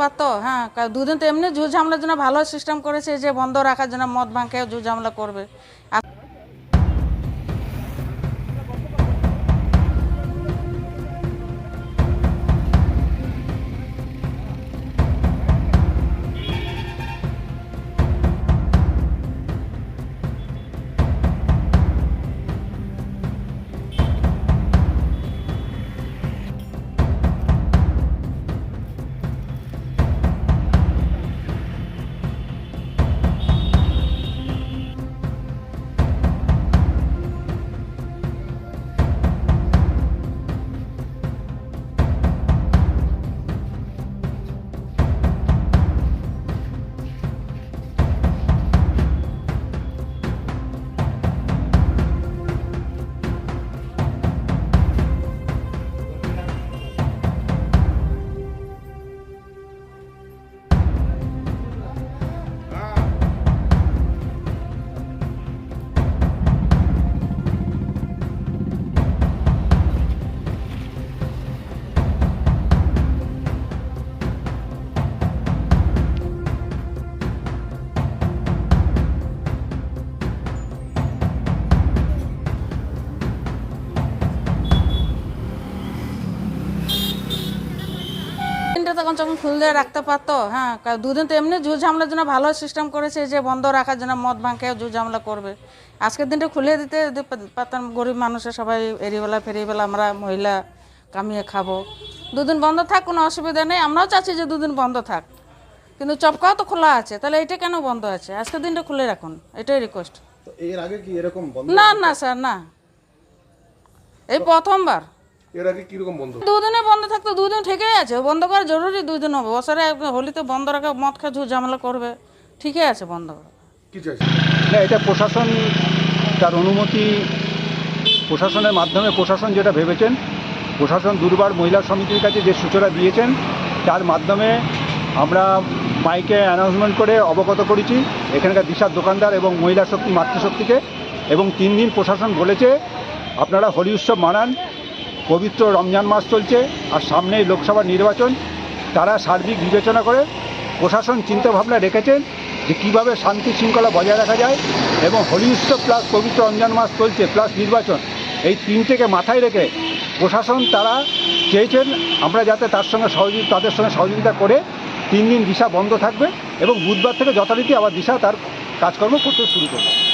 পারতো হ্যাঁ দুদিন তো এমনি ঝুঝামলার জন্য ভালো সিস্টেম করেছে যে বন্ধ রাখার জন্য মদ ভাঙ ঝুঝামলা করবে। তখন যখন খুললে রাখতে পারতো হ্যাঁ দুদিন তো এমনি ঝামেলার জন্য ভালো সিস্টেম করেছে যে বন্ধ রাখার জন্য মদ ভাঙ খেয়ে ঝুট ঝামেলা করবে। আজকের দিনটা খুলে দিতে পারতাম গরিব মানুষের সবাই এরিবেলা ফেরিবেলা আমরা মহিলা কামিয়ে খাব। দুদিন বন্ধ থাক কোনো অসুবিধা নেই। আমরাও চাচ্ছি যে দুদিন বন্ধ থাক। কিন্তু চপকাও তো খোলা আছে। তাহলে এটা কেন বন্ধ আছে? আজকের দিনটা খুলে রাখুন। এটাই রিকোয়েস্ট এর আগে কি এরকম না না স্যার না। এই প্রথমবার। এর আগে কীরকম বন্ধ? দুদিনে বন্ধ থাকতো দুদিন ঠিকই আছে। বন্ধ করা জরুরি হবে। বছরে হোলিতে বন্ধ রাখা মদ খা ঝামেলা করবে। ঠিকই আছে বন্ধ করা। কি চাইছে? না এটা প্রশাসন তার অনুমতি প্রশাসনের মাধ্যমে প্রশাসন যেটা ভেবেছেন প্রশাসন দুর্বার মহিলা সমিতির কাছে যে সূচনা দিয়েছেন তার মাধ্যমে আমরা মাইকে অ্যানাউন্সমেন্ট করে অবগত করেছি। এখানকার দিশার দোকানদার এবং মহিলা শক্তি মাতৃশক্তিকে এবং তিন দিন প্রশাসন বলেছে আপনারা হোলি উৎসব মানান পবিত্র রমজান মাস চলছে আর সামনেই লোকসভা নির্বাচন। তারা সার্বিক বিবেচনা করে প্রশাসন চিন্তাভাবনা রেখেছেন যে কীভাবে শান্তি শৃঙ্খলা বজায় রাখা যায় এবং হোলি উৎসব প্লাস পবিত্র রমজান মাস চলছে প্লাস নির্বাচন, এই তিনটেকে মাথায় রেখে প্রশাসন তারা চেয়েছেন আমরা যাতে তার সঙ্গে সহযোগিতা তাদের সঙ্গে সহযোগিতা করে তিন দিন দিশা বন্ধ থাকবে এবং বুধবার থেকে যথারীতি আবার দিশা তার কাজকর্ম করতে শুরু করবে।